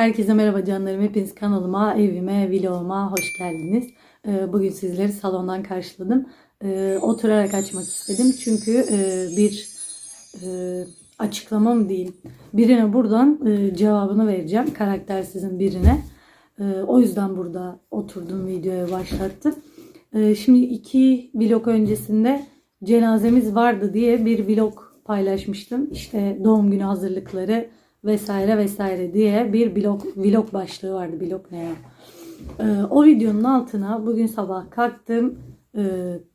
Herkese merhaba canlarım. Hepiniz kanalıma, evime, vloguma hoş geldiniz. Ee, Bugün sizleri salondan karşıladım. Ee, Oturarak açmak istedim. Çünkü e, bir e, açıklama mı diyeyim. Birine buradan e, cevabını vereceğim. Karaktersizin birine. E, O yüzden burada oturdum videoya başlattım. Şimdi iki vlog öncesinde cenazemiz vardı diye bir vlog paylaşmıştım. İşte doğum günü hazırlıkları vesaire vesaire diye bir vlog, vlog başlığı vardı. Vlog ne ya? Ee, o videonun altına bugün sabah kalktım. Ee,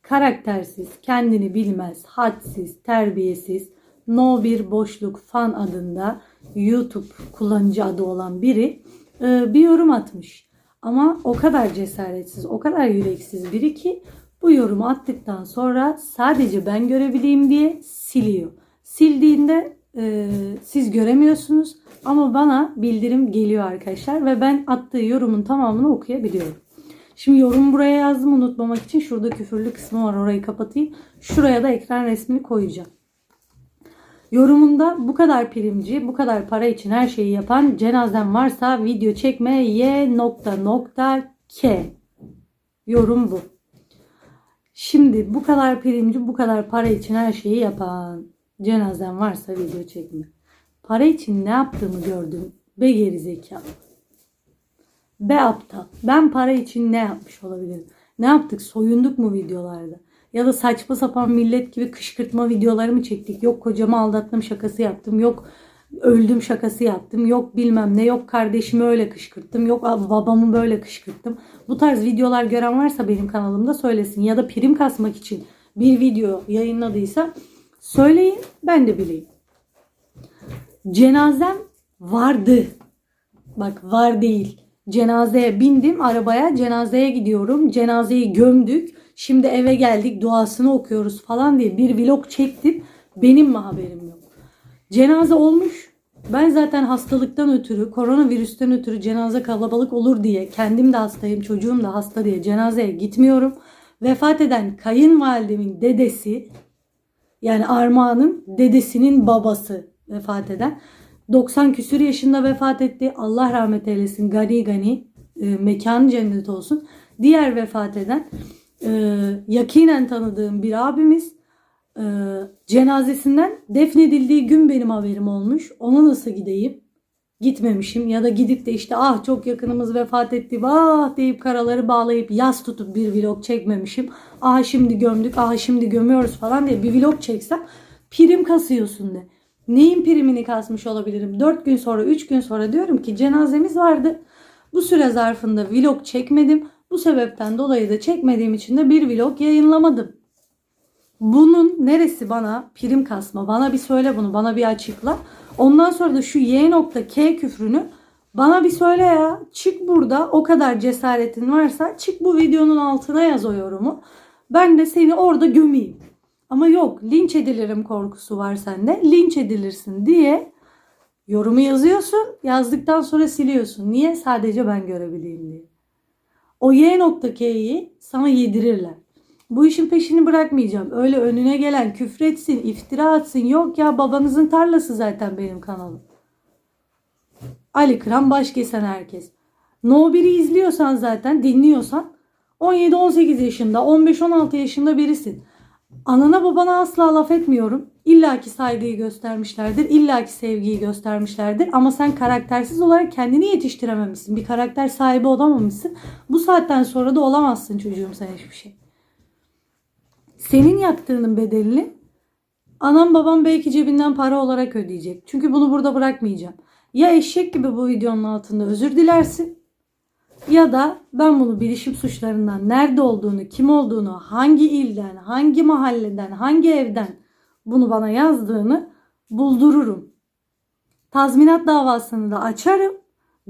karaktersiz, kendini bilmez, hadsiz, terbiyesiz, no bir boşluk fan adında YouTube kullanıcı adı olan biri e, bir yorum atmış. Ama o kadar cesaretsiz, o kadar yüreksiz biri ki bu yorumu attıktan sonra sadece ben görebileyim diye siliyor. Sildiğinde e, siz göremiyorsunuz ama bana bildirim geliyor arkadaşlar ve ben attığı yorumun tamamını okuyabiliyorum. Şimdi yorum buraya yazdım unutmamak için şurada küfürlü kısmı var orayı kapatayım. Şuraya da ekran resmini koyacağım. Yorumunda bu kadar primci, bu kadar para için her şeyi yapan cenazem varsa video çekme y nokta nokta k. Yorum bu. Şimdi bu kadar primci, bu kadar para için her şeyi yapan cenazem varsa video çekme. Para için ne yaptığımı gördüm. Be gerizekalı. Be aptal. Ben para için ne yapmış olabilirim? Ne yaptık? Soyunduk mu videolarda? Ya da saçma sapan millet gibi kışkırtma videoları mı çektik? Yok kocamı aldattım şakası yaptım. Yok öldüm şakası yaptım. Yok bilmem ne. Yok kardeşimi öyle kışkırttım. Yok babamı böyle kışkırttım. Bu tarz videolar gören varsa benim kanalımda söylesin. Ya da prim kasmak için bir video yayınladıysa söyleyin ben de bileyim. Cenazem vardı. Bak var değil. Cenazeye bindim arabaya cenazeye gidiyorum. Cenazeyi gömdük. Şimdi eve geldik duasını okuyoruz falan diye bir vlog çektim. Benim mi haberim yok? Cenaze olmuş. Ben zaten hastalıktan ötürü, koronavirüsten ötürü cenaze kalabalık olur diye, kendim de hastayım, çocuğum da hasta diye cenazeye gitmiyorum. Vefat eden kayınvalidemin dedesi, yani Armağan'ın dedesinin babası vefat eden. 90 küsür yaşında vefat etti. Allah rahmet eylesin. Gani gani. E, mekanı cennet olsun. Diğer vefat eden e, yakinen tanıdığım bir abimiz e, cenazesinden defnedildiği gün benim haberim olmuş. Ona nasıl gideyim? Gitmemişim ya da gidip de işte ah çok yakınımız vefat etti vah deyip karaları bağlayıp yas tutup bir vlog çekmemişim. Ah şimdi gömdük ah şimdi gömüyoruz falan diye bir vlog çeksem prim kasıyorsun de. Neyin primini kasmış olabilirim? 4 gün sonra 3 gün sonra diyorum ki cenazemiz vardı. Bu süre zarfında vlog çekmedim. Bu sebepten dolayı da çekmediğim için de bir vlog yayınlamadım. Bunun neresi bana prim kasma? Bana bir söyle bunu. Bana bir açıkla. Ondan sonra da şu Y nokta K küfrünü bana bir söyle ya. Çık burada o kadar cesaretin varsa çık bu videonun altına yaz o yorumu. Ben de seni orada gömeyim. Ama yok linç edilirim korkusu var sende. Linç edilirsin diye yorumu yazıyorsun. Yazdıktan sonra siliyorsun. Niye? Sadece ben görebileyim diye. O Y nokta K'yi sana yedirirler. Bu işin peşini bırakmayacağım. Öyle önüne gelen küfretsin, iftira atsın. Yok ya babanızın tarlası zaten benim kanalım. Ali Kıran baş kesen herkes. No 1'i izliyorsan zaten dinliyorsan 17-18 yaşında 15-16 yaşında birisin. Anana babana asla laf etmiyorum. İlla ki saygıyı göstermişlerdir. İlla ki sevgiyi göstermişlerdir. Ama sen karaktersiz olarak kendini yetiştirememişsin. Bir karakter sahibi olamamışsın. Bu saatten sonra da olamazsın çocuğum sen hiçbir şey. Senin yaptığının bedelini anam babam belki cebinden para olarak ödeyecek. Çünkü bunu burada bırakmayacağım. Ya eşek gibi bu videonun altında özür dilersin ya da ben bunu bilişim suçlarından nerede olduğunu, kim olduğunu, hangi ilden, hangi mahalleden, hangi evden bunu bana yazdığını buldururum. Tazminat davasını da açarım.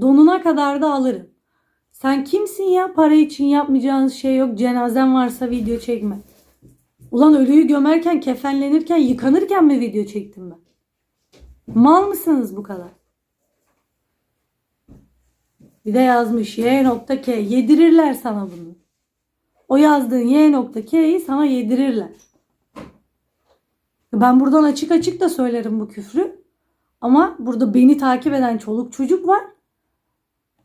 Donuna kadar da alırım. Sen kimsin ya? Para için yapmayacağınız şey yok. Cenazen varsa video çekme. Ulan ölüyü gömerken, kefenlenirken, yıkanırken mi video çektim ben? Mal mısınız bu kadar? Bir de yazmış Y nokta K. Yedirirler sana bunu. O yazdığın Y nokta K'yi sana yedirirler. Ben buradan açık açık da söylerim bu küfrü. Ama burada beni takip eden çoluk çocuk var.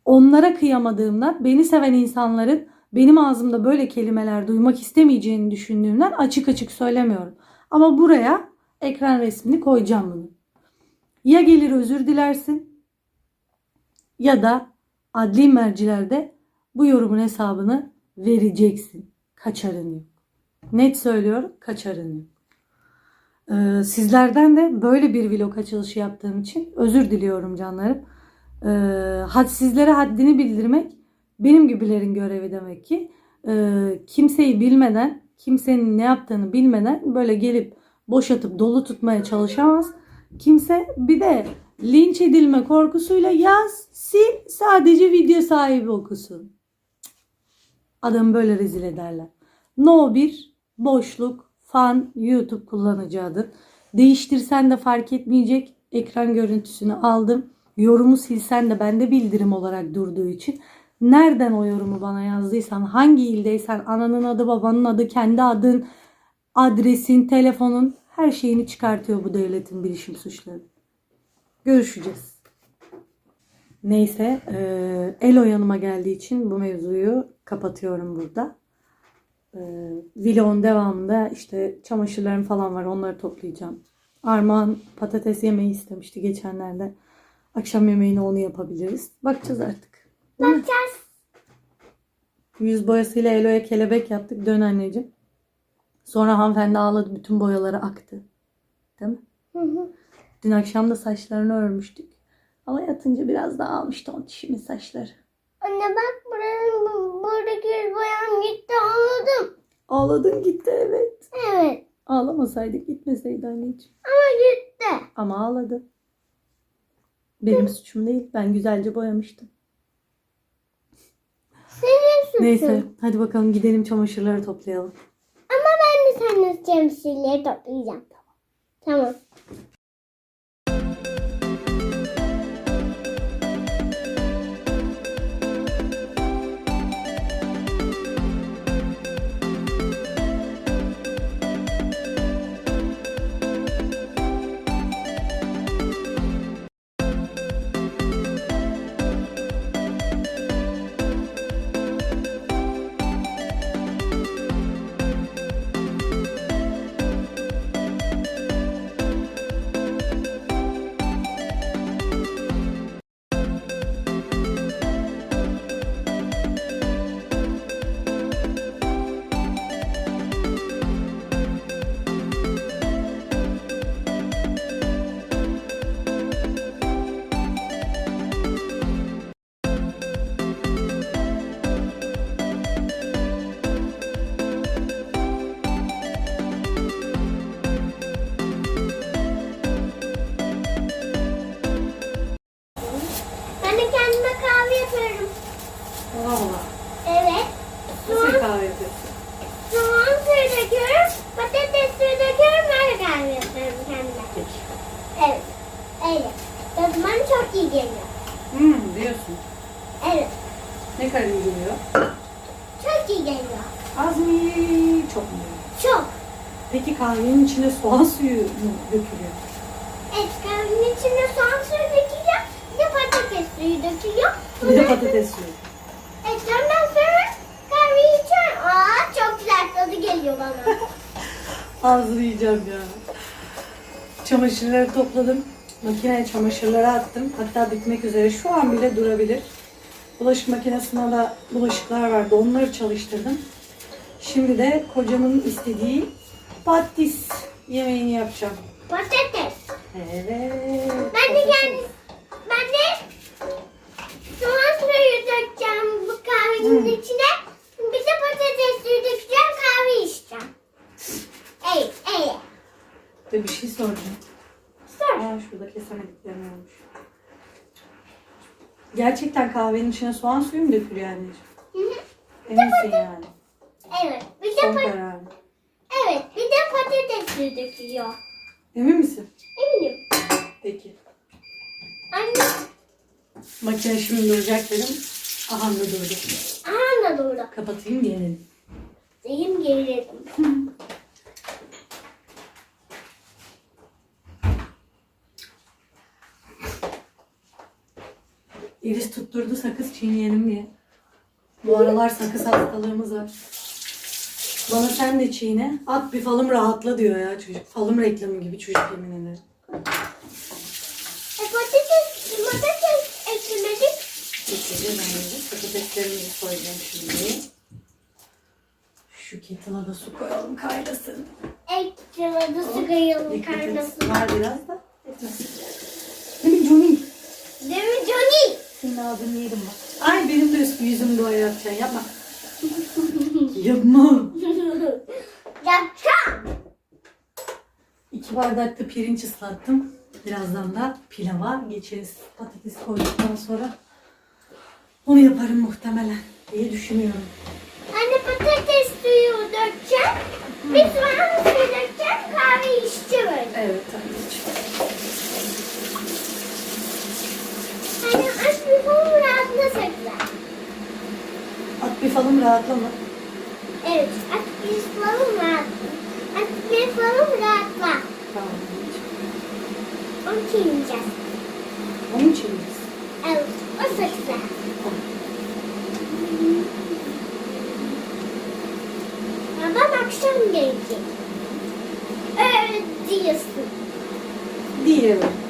onlara kıyamadığımdan, beni seven insanların benim ağzımda böyle kelimeler duymak istemeyeceğini düşündüğümden açık açık söylemiyorum. Ama buraya ekran resmini koyacağım bunu. Ya gelir özür dilersin ya da adli mercilerde bu yorumun hesabını vereceksin. Kaçarın yok. Net söylüyorum kaçarın yok. Ee, sizlerden de böyle bir vlog açılışı yaptığım için özür diliyorum canlarım. Ee, had, sizlere haddini bildirmek benim gibilerin görevi demek ki. Ee, kimseyi bilmeden, kimsenin ne yaptığını bilmeden böyle gelip boşatıp dolu tutmaya çalışamaz. Kimse bir de linç edilme korkusuyla yaz, sil, sadece video sahibi okusun. Adamı böyle rezil ederler. No bir boşluk fan YouTube kullanıcı adın. Değiştirsen de fark etmeyecek. Ekran görüntüsünü aldım. Yorumu silsen de bende bildirim olarak durduğu için. Nereden o yorumu bana yazdıysan, hangi ildeysen, ananın adı, babanın adı, kendi adın, adresin, telefonun her şeyini çıkartıyor bu devletin bilişim suçları. Görüşeceğiz. Neyse, eee Elo yanıma geldiği için bu mevzuyu kapatıyorum burada. Eee vlogun devamında işte çamaşırlarım falan var onları toplayacağım. Armağan patates yemeği istemişti geçenlerde. Akşam yemeğini onu yapabiliriz. Bakacağız artık. Bakacağız. Yüz boyasıyla Elo'ya kelebek yaptık. Dön anneciğim. Sonra hanımefendi ağladı. Bütün boyaları aktı. Değil mi? Hı hı. Dün akşam da saçlarını örmüştük. Ama yatınca biraz daha almıştı on dişimin saçları. Anne bak buranın bu- buradaki yüz boyam gitti anladım. Ağladın gitti evet. Evet Ağlamasaydık gitmeseydi anneciğim. ama gitti. Ama ağladı. Benim suçum değil. Ben güzelce boyamıştım. Neyse hadi bakalım gidelim çamaşırları toplayalım. Ama ben de senin temsilleri toplayacağım. Tamam. Çamaşırları topladım. Makineye çamaşırları attım. Hatta bitmek üzere. Şu an bile durabilir. Bulaşık makinesinde de bulaşıklar vardı. Onları çalıştırdım. Şimdi de kocamın istediği patis yemeğini yapacağım. patates. Evet. Ben de kendim, ben de soğan suyu dökeceğim bu kahvenin Hmm. içine. Bir de patates suyu dökeceğim kahve içeceğim. Evet, evet. Dur bir şey soracağım. Aa şurada kesemediklerim olmuş. Gerçekten kahvenin içine soğan suyu mu dökülüyor anneciğim? Hı hı. Eminsin yani. Evet, bir de Son pa- karar. evet, bir de patates suyu dökülüyor. Emin misin? Eminim. Peki. Anne, Makine şimdi duracak dedim. Aha da durdu. aha da doğru. Kapatayım gelelim. Deyim geriledim. Elis tutturdu sakız çiğneyelim diye. Bu aralar sakız hastalığımız var. Bana sen de çiğne. At bir falım rahatla diyor ya çocuk. Falım reklamı gibi çocuk yemin ederim. E, patates, patates eklemedik. Getireceğiz anneciğim. Patateslerimizi koyacağım şimdi. Şu kettle'a da su koyalım kaynasın. Eklemede su et. kaynasın. Var biraz da. Değil mi Johnny? Johnny? Senin ağzını yedim bak. Ay benim de üstü yüzüm doğaya yapacaksın. Yapma. Yapma. Yapacağım. İki bardak da pirinç ıslattım. Birazdan da pilava geçeriz. Patates koyduktan sonra onu yaparım muhtemelen diye düşünüyorum. Anne patates suyu dökeceğim. Bir soğan suyu dökeceğim. Kahve içeceğim. Evet anneciğim. Anne aç bir konu rahatlasak da. At bir falım rahatlama. Evet aç bir falım rahatla. Aç bir falım rahatla. Tamam. Onu çiğneyeceğiz. İçin miyiz? Evet o sakızı. Babam akşam gelecek. Öyle diyorsun. Diyelim.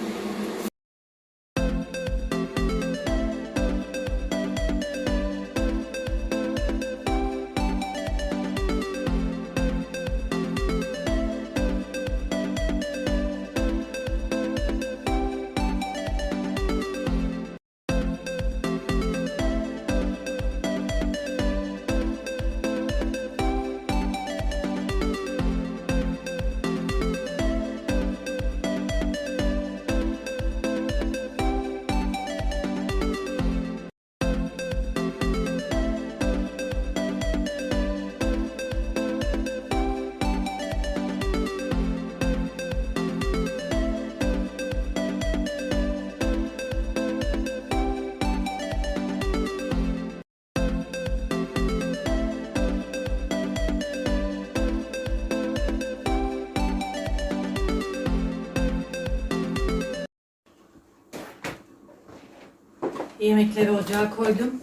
Yemekleri ocağa koydum.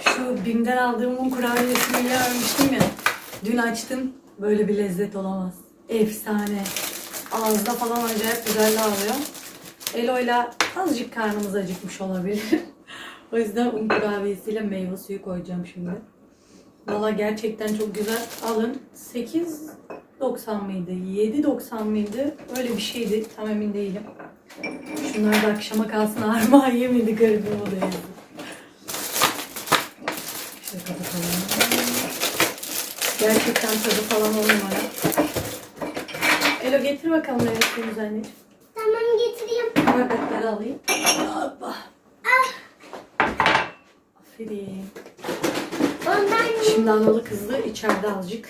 Şu BİM'den aldığım un kurabiyesini vermiştim ya. Dün açtım. Böyle bir lezzet olamaz. Efsane. Ağızda falan acayip güzel dağılıyor. Elo'yla azıcık karnımız acıkmış olabilir. o yüzden un kurabiyesiyle meyve suyu koyacağım şimdi. Valla gerçekten çok güzel. Alın. 8.90 mıydı? 7.90 mıydı? Öyle bir şeydi. Tam emin değilim. Şunlar da akşama kalsın armağan yemedi garibim o da yedi. Şöyle kapatalım. Gerçekten tadı falan on numara. Elo getir bakalım meyve suyumuzu anneciğim. Tamam getireyim. Bardakları alayım. Hoppa. Aferin. Ondan Şimdi analı kızlı içeride azıcık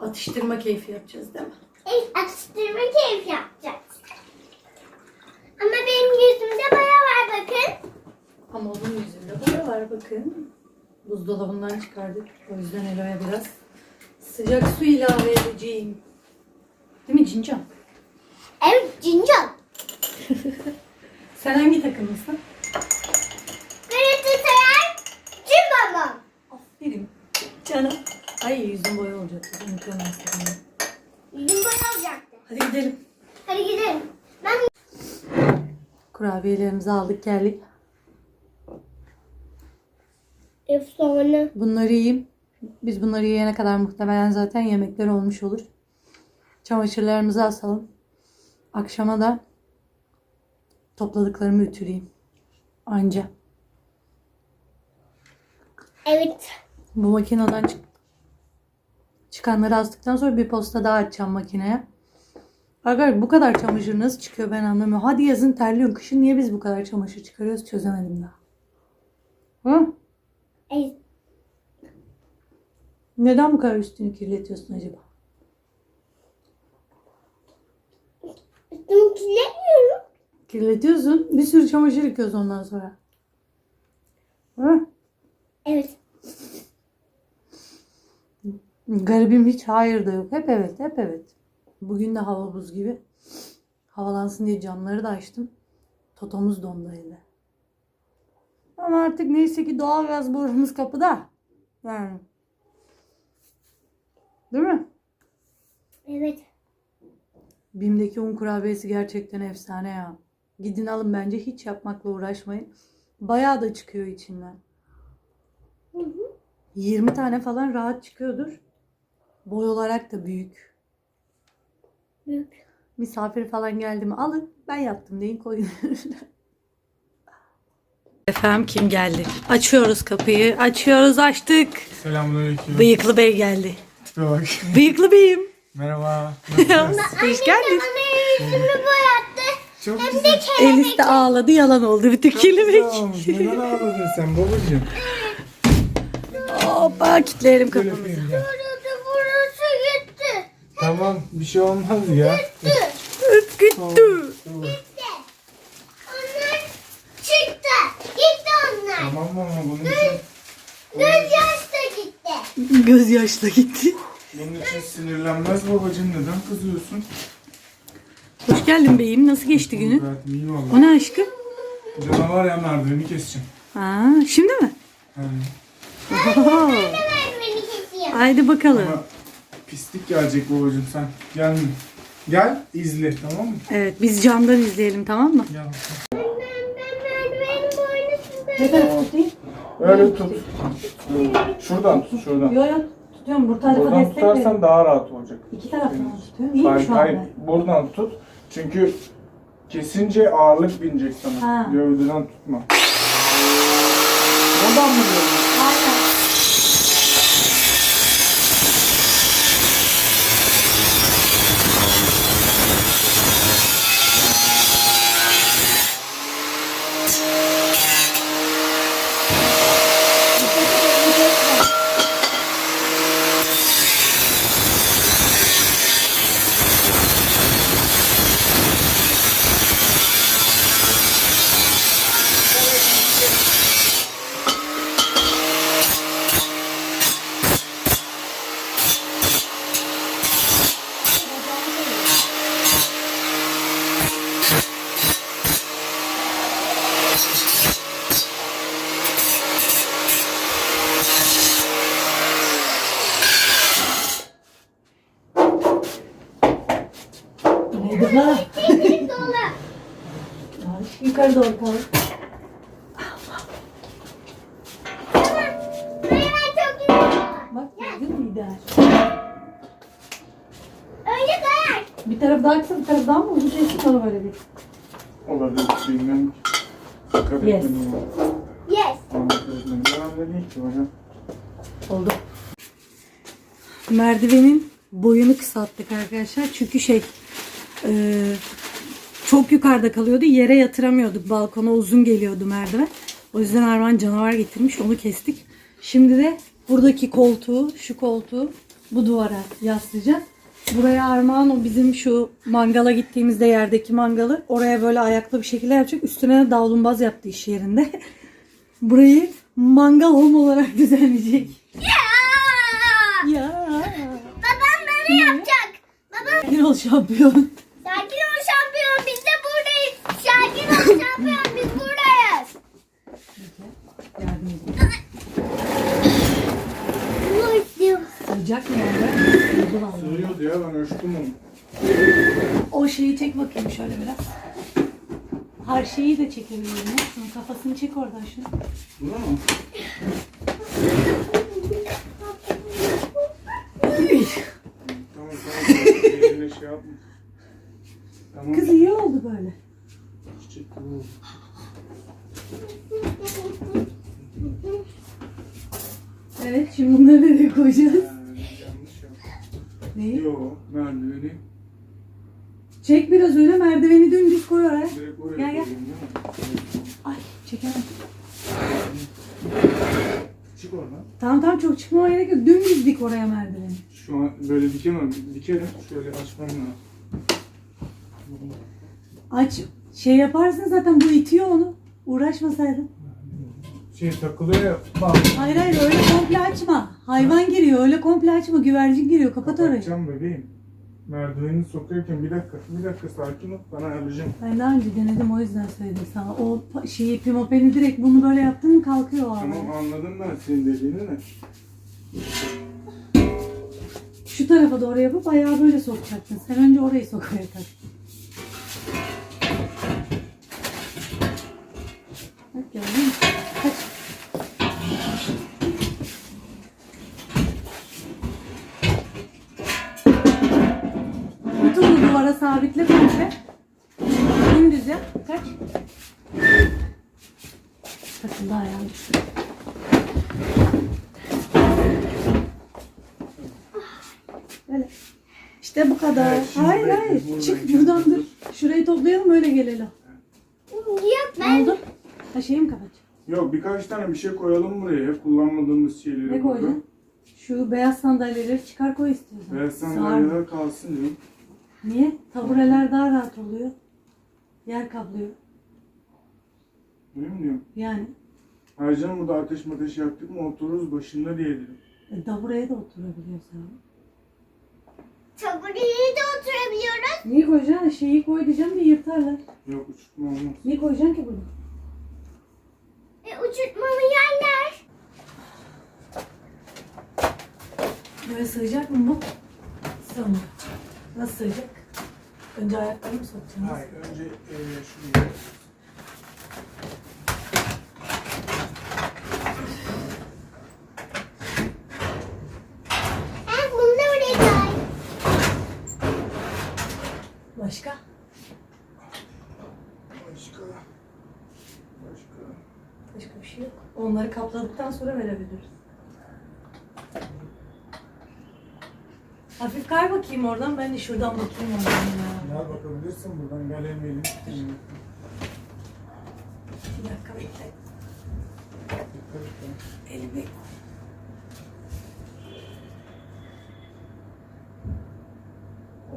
atıştırma keyfi yapacağız değil mi? ilk atıştırma keyif yapacağız. Ama benim yüzümde boya var bakın. Ama onun yüzünde boya var bakın. Buzdolabından çıkardık. O yüzden Elo'ya biraz sıcak su ilave edeceğim. Değil mi Cincan? Evet cincan. Sen hangi takımlısın? Galatasaray cim babam. Aferin. Canım. Ay yüzüm boya olacak. Sakın. Yüzüm boya olacaktı. Hadi gidelim. Hadi gidelim. Ben Kurabiyelerimizi aldık geldik. efsane. Bunları yiyeyim. Biz bunları yiyene kadar muhtemelen zaten yemekler olmuş olur. Çamaşırlarımızı asalım. Akşama da topladıklarımı ütüleyeyim. Anca. Evet. Bu makineden çık çıkanları astıktan sonra bir posta daha açacağım makineye. Arkadaşlar bu kadar çamaşır nasıl çıkıyor ben anlamıyorum. Hadi yazın terliyorsun. Kışın niye biz bu kadar çamaşır çıkarıyoruz çözemedim daha. Hı? Evet. Neden bu kadar üstünü kirletiyorsun acaba? Üstümü kirletmiyorum. Kirletiyorsun. Bir sürü çamaşır yıkıyorsun ondan sonra. Hı? Evet. Garibim hiç hayır da yok. Hep evet, hep evet. Bugün de hava buz gibi. Havalansın diye camları da açtım. Totomuz dondu evde. Ama artık neyse ki doğalgaz borumuz kapıda. Yani. Değil mi? Evet. Bim'deki un kurabiyesi gerçekten efsane ya. Gidin alın bence hiç yapmakla uğraşmayın. Bayağı da çıkıyor içinden. Hı hı. 20 tane falan rahat çıkıyordur. Boy olarak da büyük. Büyük. Misafir falan geldi mi alın. Ben yaptım deyin koyun. Efendim kim geldi? Açıyoruz kapıyı. Açıyoruz açtık. Selamünaleyküm. Bıyıklı bey geldi. Tipe bak. Bıyıklı beyim. Merhaba. Hoş geldin. Bana yüzümü boyattı. Çok Hem güzel. de kelebek. Elis de ağladı yalan oldu. Bir tek Güzel kelebek. olmuş. Neden ağladın sen babacığım? Hoppa kitleyelim Gel kapımızı. Tamam bir şey olmaz ya. Öp gitti. Tamam. Gitti. Onlar çıktı. Gitti onlar. Tamam mı ama bunun için Göz yaş da gitti. Göz yaşla gitti. bunun için sinirlenmez babacığım. Neden kızıyorsun? Hoş geldin beyim. Nasıl geçti günün? Gayet iyi O valla. ne aşkım? Canavar ya merdiveni keseceğim. Ha, şimdi mi? Yani. Oho. Ben beni kesiyor. Haydi bakalım. Ama pislik gelecek babacığım sen. Gelme. Gel izle tamam mı? Evet biz camdan izleyelim tamam mı? Gel. Ben ben merdivenin boynusunda. Ne tarafı tutayım? Öyle tut. Şuradan tut şuradan. Yok yok tutuyorum. Bu tarafa Buradan destek verin. tutarsan daha rahat olacak. İki taraftan tutuyorum? İyi mi Hayır, şu hayır, anda? buradan tut. Çünkü kesince ağırlık binecek sana. Ha. Gövdeden tutma. Buradan mı diyorsun? Aynen. Neydi lan? Çekil sola. Ay, Yukarı doğru kalk. Merdiven çok güzel. Bak gördün mü ideal? Öyle kayar. Bir taraf daha kısa bir taraf daha mı uzun kesin onu böyle bir. Olabilir. Bilmem ki. Dikkat Yes. Yes. Oldu. Merdivenin boyunu kısalttık arkadaşlar. Çünkü şey e, çok yukarıda kalıyordu. Yere yatıramıyorduk. Balkona uzun geliyordu merdiven. O yüzden Arman canavar getirmiş. Onu kestik. Şimdi de buradaki koltuğu, şu koltuğu bu duvara yaslayacağız. Buraya Armağan o bizim şu mangala gittiğimizde yerdeki mangalı oraya böyle ayaklı bir şekilde yapacak. Üstüne davlumbaz yaptı iş yerinde. Burayı mangal home olarak düzenleyecek. Ya. Ya. Babam böyle yapacak. Babam Sakin ol şampiyon. sakin ol şampiyon biz de buradayız. Sakin ol şampiyon biz buradayız. Yardım edeyim. Sıcak mı yani? Sığıyordu ya ben ölçtüm onu. O şeyi çek bakayım şöyle biraz. Her şeyi de çekebilirim. Şunun kafasını çek oradan şunu. Tamam tamam. Eline şey yapma. Tamam. Kız iyi oldu böyle. Çiçek gibi oldu. Evet şimdi bunları nereye koyacağız? Neyi? Yo merdiveni Çek biraz öyle merdiveni dümdüz koy oraya. direkt oraya Gel, gel. koydum değil mi? Ay çekemem. Çık oradan. Tamam tamam çok çıkmama gerek yok. Dümdüz dik oraya merdiveni. Şu an böyle dikemem. Dikerim. Şöyle açmam lazım. Aç. Şey yaparsın zaten bu itiyor onu. Uğraşmasaydın. Şey takılıyor ya. Bak. Hayır hayır öyle komple açma. Hayvan giriyor öyle komple açma. Güvercin giriyor. Kapat orayı. Kapatacağım bebeğim. Merdiveni sokarken bir dakika, bir dakika sakin ol. Bana ayarlayacağım. Ben daha önce denedim o yüzden söyledim sana. O şeyi pimopeni direkt bunu böyle yaptın mı kalkıyor o Tamam abi. anladım ben senin dediğini de. Şu tarafa doğru yapıp ayağı böyle sokacaktın. Sen önce orayı sokmaya tak. Bak gördün mü? Kaç. Otur bu duvara sabitle komple. Dümdüz yap. Kaç. Takıldı ayağım düştü. Öyle. İşte bu kadar. Evet, şimdi hayır hayır. buradan Çık buradan dur. Şurayı toplayalım öyle gelelim. Yok Ne ben oldu? Ha şeyi mi kapat? Yok birkaç tane bir şey koyalım buraya. Hep kullanmadığımız şeyleri. Ne burada. koyacaksın? Şu beyaz sandalyeleri çıkar koy istiyorsan. Beyaz Sağır. sandalyeler kalsın canım. Niye? Tabureler daha rahat oluyor. Yer kaplıyor. Öyle mi diyorum? Yani Ayrıca burada ateş mateş yaktık mı otururuz başında diye dedim. e, tabureye de oturabiliyorsun. tabureye de oturabiliyoruz. Niye koyacaksın? Şeyi koy diyeceğim de yırtarlar. Yok uçurtma olmaz. Niye koyacaksın ki bunu? E, uçurtmalı yerler. Böyle sığacak mı bu? Sığmıyor. Nasıl sığacak? Önce ayaklarını mı sokacaksın? Hayır önce e, şuraya. Ben bunu da oraya koy. Başka? Başka. Başka. Başka bir şey yok. Onları kapladıktan sonra verebiliriz. Hafif kay bakayım oradan. Ben de şuradan bakayım oradan ya. Ya bakabilirsin buradan gel elmeyelim. Bir dakika bekle. Elimi...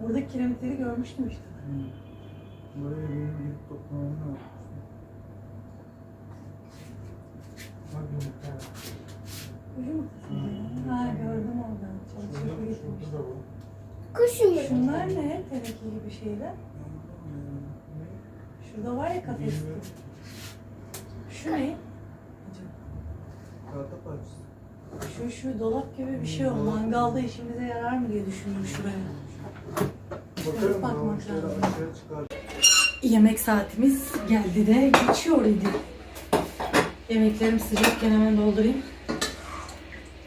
Orada kiremitleri görmüştüm işte. Buraya benim gidip toplamam lazım. Bak yumurta. Ucu mu? Ha gördüm Kuş yumurtası. Şunlar ne? Teneke gibi şeyler. Şurada var ya kafes. Şu ne? Acaba? Tahta parçası. Şu şu dolap gibi bir şey o. Mangalda işimize yarar mı diye düşündüm şuraya. Bakarım bakmak lazım. Yemek saatimiz geldi de geçiyor idi. Yemeklerim sıcakken hemen doldurayım.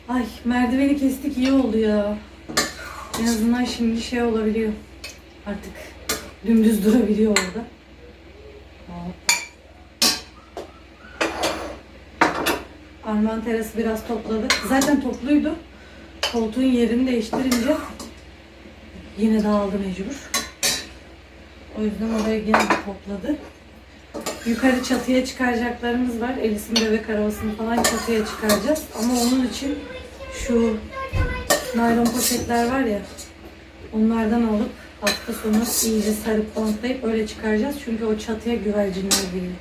Ay merdiveni kestik iyi oldu ya. En azından şimdi şey olabiliyor. Artık dümdüz durabiliyor orada. Arman terası biraz topladık. Zaten topluydu. Koltuğun yerini değiştirince yine dağıldı mecbur. O yüzden oraya gene bir topladı. Yukarı çatıya çıkaracaklarımız var. Elis'in bebek arabasını falan çatıya çıkaracağız. Ama onun için şu naylon poşetler var ya onlardan alıp hafta sonu iyice sarıp bantlayıp öyle çıkaracağız. Çünkü o çatıya güvercinler giriyor.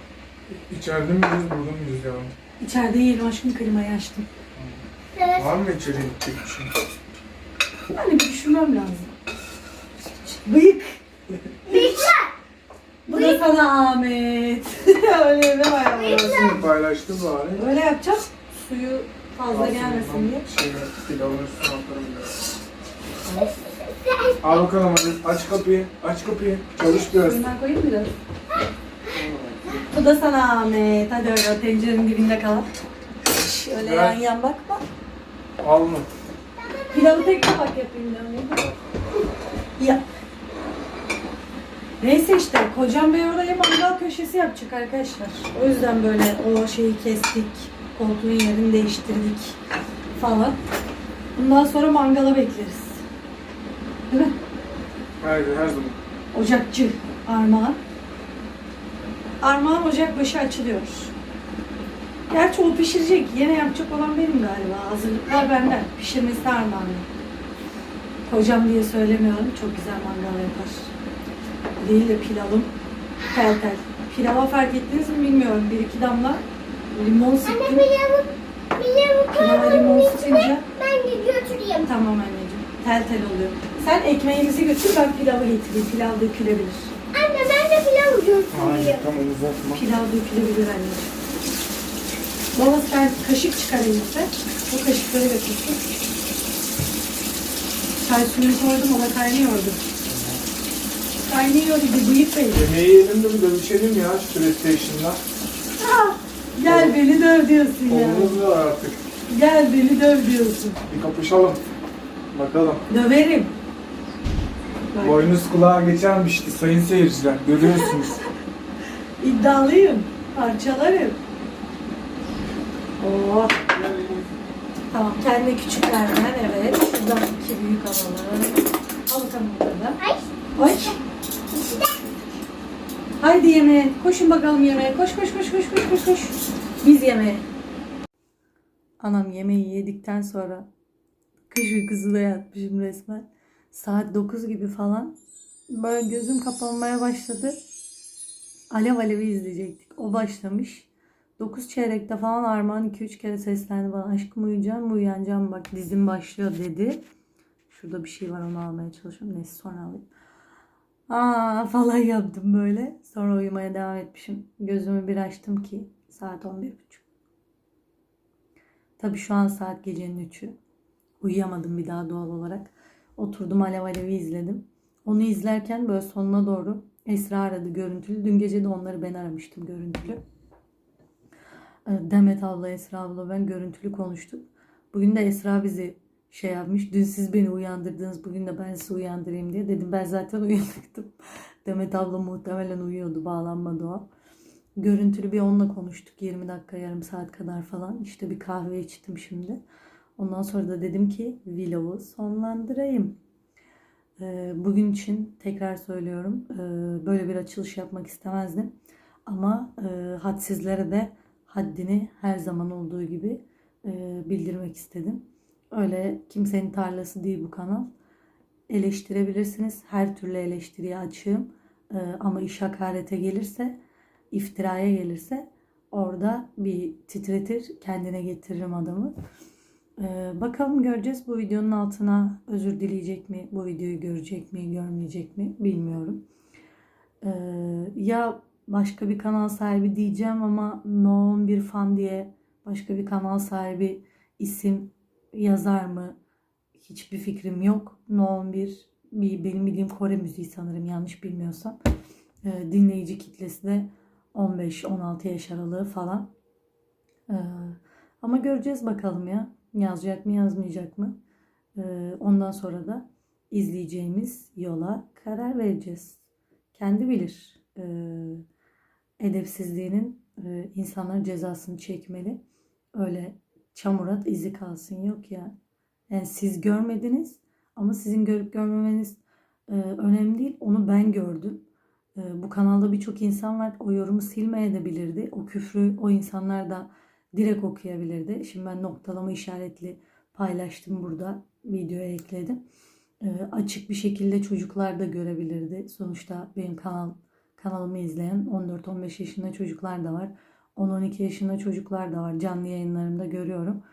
İçeride miyiz burada mıyız ya? İçeride yiyelim aşkım klimayı açtım. Evet. Var mı içeri gidecek bir şey? Yani bir düşünmem lazım. Bıyık. Büyükler. Bu da sana Ahmet. öyle mi var? Arasını paylaştı bari. Öyle yapacağız. Suyu fazla gelmesin diye. Şey, pilavın üstüne atarım biraz. Al bakalım hadi. Aç kapıyı. Aç kapıyı. Çalış biraz. Bundan koyayım mı biraz? Bu da sana Ahmet. Hadi öyle o tencerenin dibinde kal. Şöyle Ver. yan yan bakma. Al mı? Pilavı tek tabak yapayım diyorum. Ya. Neyse işte kocam bey oraya mangal köşesi yapacak arkadaşlar. O yüzden böyle o şeyi kestik. Koltuğun yerini değiştirdik falan. Bundan sonra mangala bekleriz. Değil mi? Haydi her zaman. Ocakçı Armağan. Armağan ocak başı açılıyor. Gerçi o pişirecek. Yine yapacak olan benim galiba. Hazırlıklar benden. Pişirmesi Armağan'ın. Kocam diye söylemiyorum. Çok güzel mangal yapar. Değil de pilavım. Tel tel. Pilava fark ettiniz mi bilmiyorum. Bir iki damla limon Anne sıktım. pilavı, pilavı Pilava limon koymanın sıkınca içine ben de götüreyim. tamam anneciğim. Tel tel oluyor. Sen ekmeğimizi götür ben pilavı getireyim. Pilav dökülebilir. Anne ben de pilav Hayır götüreyim. tamam uzatma. Pilav dökülebilir anneciğim. Baba sen kaşık çıkar elbise. O kaşıkları götürsün. Çay suyunu koydum ona kaynıyordu. Kaynıyor gibi bıyık bey. Yemeği yiyelim de bir dövüşelim ya şu PlayStation'da. Gel beni döv diyorsun ya. Kolumuz var artık. Gel beni döv diyorsun. Bir kapışalım. Bakalım. Döverim. Bak, Boynuz kulağa geçermişti sayın seyirciler. Görüyorsunuz. iddialıyım. Parçalarım. Oh. Tamam kendi küçüklerden evet. Şuradan iki büyük alalım. Al bakalım burada. Ay. Ay. Haydi yemeğe. Koşun bakalım yemeğe. Koş koş koş koş koş koş koş. Biz yemeğe. Anam yemeği yedikten sonra kış uykusuna yatmışım resmen. Saat 9 gibi falan. Böyle gözüm kapanmaya başladı. Alev Alev'i izleyecektik. O başlamış. 9 çeyrekte falan Armağan 2-3 kere seslendi bana. Aşkım uyuyacağım mı uyanacağım bak dizim başlıyor dedi. Şurada bir şey var onu almaya çalışıyorum. Neyse sonra alayım. Aa falan yaptım böyle. Sonra uyumaya devam etmişim. Gözümü bir açtım ki saat 11.30. Tabii şu an saat gecenin 3'ü. Uyuyamadım bir daha doğal olarak. Oturdum Alev Alev'i izledim. Onu izlerken böyle sonuna doğru Esra aradı görüntülü. Dün gece de onları ben aramıştım görüntülü. Ee, Demet abla, Esra abla ben görüntülü konuştuk. Bugün de Esra bizi şey yapmış. Dün siz beni uyandırdınız. Bugün de ben sizi uyandırayım diye. Dedim ben zaten uyanıktım. Demet abla muhtemelen uyuyordu. Bağlanmadı o. Görüntülü bir onunla konuştuk. 20 dakika yarım saat kadar falan. İşte bir kahve içtim şimdi. Ondan sonra da dedim ki vlogu sonlandırayım. Ee, Bugün için tekrar söylüyorum. ee, Böyle bir açılış yapmak istemezdim. Ama e, hadsizlere de haddini her zaman olduğu gibi e, bildirmek istedim. Öyle kimsenin tarlası değil bu kanal. Eleştirebilirsiniz. Her türlü eleştiriye açığım. Ee, ama iş hakarete gelirse, iftiraya gelirse orada bir titretir, kendine getiririm adamı. Ee, bakalım göreceğiz bu videonun altına özür dileyecek mi, bu videoyu görecek mi, görmeyecek mi bilmiyorum. Ee, ya başka bir kanal sahibi diyeceğim ama No bir fan diye başka bir kanal sahibi isim yazar mı? Hiçbir fikrim yok. No 11 bir benim bildiğim Kore müziği sanırım yanlış bilmiyorsam. Ee, dinleyici kitlesi de 15-16 yaş aralığı falan. Ee, ama göreceğiz bakalım ya. Yazacak mı yazmayacak mı? Ee, ondan sonra da izleyeceğimiz yola karar vereceğiz. Kendi bilir. Ee, edepsizliğinin e, insanlar cezasını çekmeli. Öyle çamurat izi kalsın yok ya. Yani siz görmediniz ama sizin görüp görmemeniz e, önemli değil. Onu ben gördüm. E, bu kanalda birçok insan var. O yorumu silmeye de bilirdi. O küfrü o insanlar da direkt okuyabilirdi. Şimdi ben noktalama işaretli paylaştım burada. Videoya ekledim. E, açık bir şekilde çocuklar da görebilirdi. Sonuçta benim kanal kanalımı izleyen 14-15 yaşında çocuklar da var. 10-12 yaşında çocuklar da var. Canlı yayınlarımda görüyorum.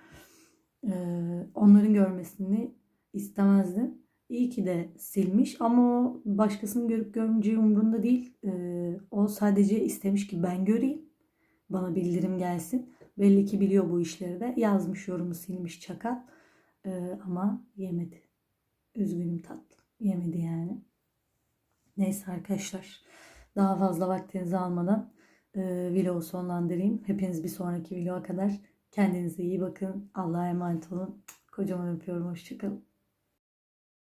Ee, onların görmesini istemezdim. İyi ki de silmiş ama o başkasının görüp görmeyeceği umurunda değil. Ee, o sadece istemiş ki ben göreyim. Bana bildirim gelsin. Belli ki biliyor bu işleri de. Yazmış yorumu silmiş çakal. Ee, ama yemedi. Üzgünüm tatlı. Yemedi yani. Neyse arkadaşlar. Daha fazla vaktinizi almadan vlogu sonlandırayım. Hepiniz bir sonraki vloga kadar kendinize iyi bakın. Allah'a emanet olun. Kocaman öpüyorum. Hoşçakalın.